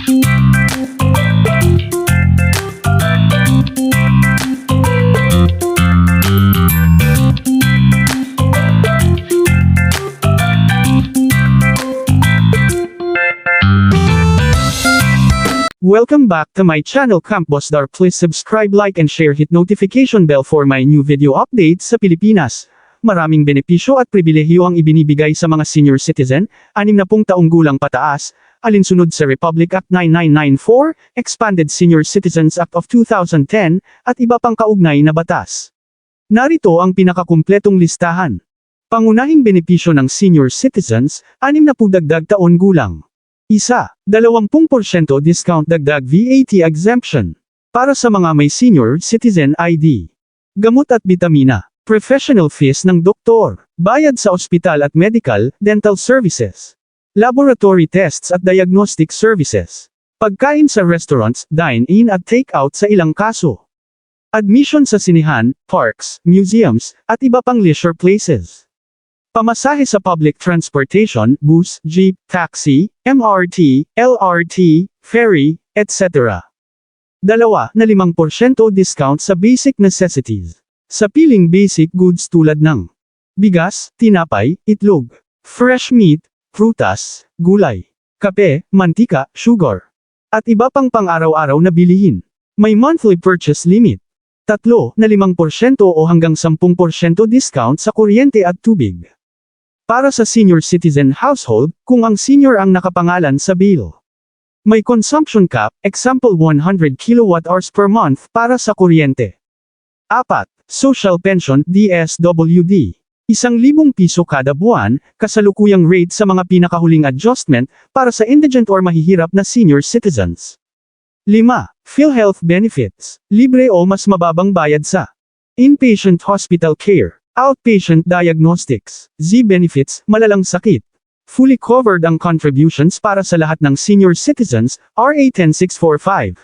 Welcome back to my channel Camp Boss Dar. Please subscribe, like and share hit notification bell for my new video updates sa Pilipinas. Maraming benepisyo at pribilehiyo ang ibinibigay sa mga senior citizen, 60 taong gulang pataas, alinsunod sa Republic Act 9994, Expanded Senior Citizens Act of 2010, at iba pang kaugnay na batas. Narito ang pinakakumpletong listahan. Pangunahing benepisyo ng senior citizens, 60 dagdag taon gulang. Isa, 20% discount dagdag VAT exemption. Para sa mga may senior citizen ID. Gamot at bitamina. Professional fees ng doktor. Bayad sa ospital at medical, dental services. Laboratory tests at diagnostic services. Pagkain sa restaurants, dine-in at take-out sa ilang kaso. Admission sa sinihan, parks, museums, at iba pang leisure places. Pamasahe sa public transportation, bus, jeep, taxi, MRT, LRT, ferry, etc. Dalawa na 5% discount sa basic necessities. Sa piling basic goods tulad ng bigas, tinapay, itlog, fresh meat, prutas, gulay, kape, mantika, sugar, at iba pang pang-araw-araw na bilihin. May monthly purchase limit. Tatlo na 5% o hanggang 10% discount sa kuryente at tubig. Para sa senior citizen household, kung ang senior ang nakapangalan sa bill. May consumption cap, example 100 kWh per month para sa kuryente. 4. Social Pension DSWD. Isang libong piso kada buwan, kasalukuyang rate sa mga pinakahuling adjustment para sa indigent or mahihirap na senior citizens. 5. PhilHealth Benefits. Libre o mas mababang bayad sa inpatient hospital care. Outpatient diagnostics, Z-benefits, malalang sakit. Fully covered ang contributions para sa lahat ng senior citizens, RA 10645.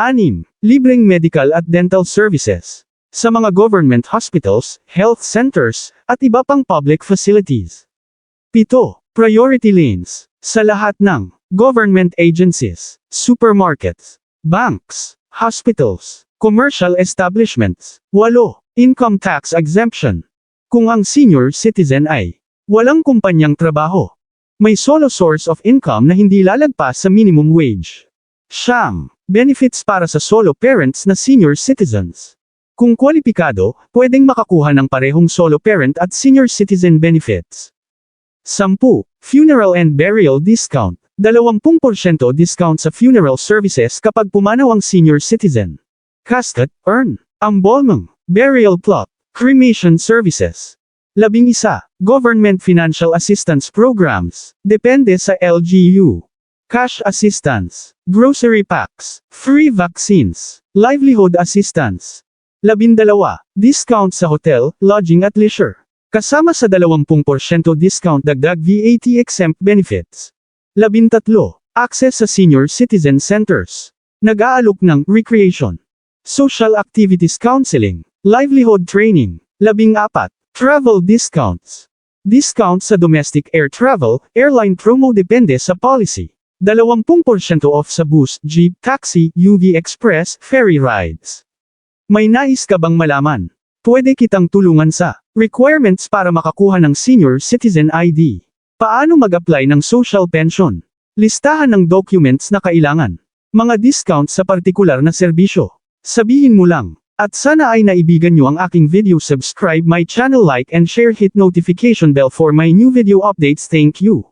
6. Libreng medical at dental services. Sa mga government hospitals, health centers, at iba pang public facilities. 7. Priority lanes. Sa lahat ng government agencies, supermarkets, banks, hospitals, commercial establishments. 8. Income tax exemption. Kung ang senior citizen ay walang kumpanyang trabaho, may solo source of income na hindi lalagpas sa minimum wage. Siyam. Benefits para sa solo parents na senior citizens. Kung kwalipikado, pwedeng makakuha ng parehong solo parent at senior citizen benefits. 10. Funeral and burial discount. 20% discount sa funeral services kapag pumanaw ang senior citizen. Casket, urn, embalming, burial plot, cremation services. Labing isa, government financial assistance programs, depende sa LGU. Cash assistance, grocery packs, free vaccines, livelihood assistance. Labindalawa, discount sa hotel, lodging at leisure. Kasama sa 20% discount dagdag VAT exempt benefits. Labintatlo, access sa senior citizen centers. Nag-aalok ng recreation, social activities counseling, livelihood training. Labing apat, travel discounts. Discount sa domestic air travel, airline promo depende sa policy. 20% off sa bus, jeep, taxi, UV express, ferry rides. May nais ka bang malaman? Pwede kitang tulungan sa requirements para makakuha ng senior citizen ID. Paano mag-apply ng social pension? Listahan ng documents na kailangan. Mga discount sa partikular na serbisyo. Sabihin mo lang. At sana ay naibigan nyo ang aking video subscribe my channel like and share hit notification bell for my new video updates thank you.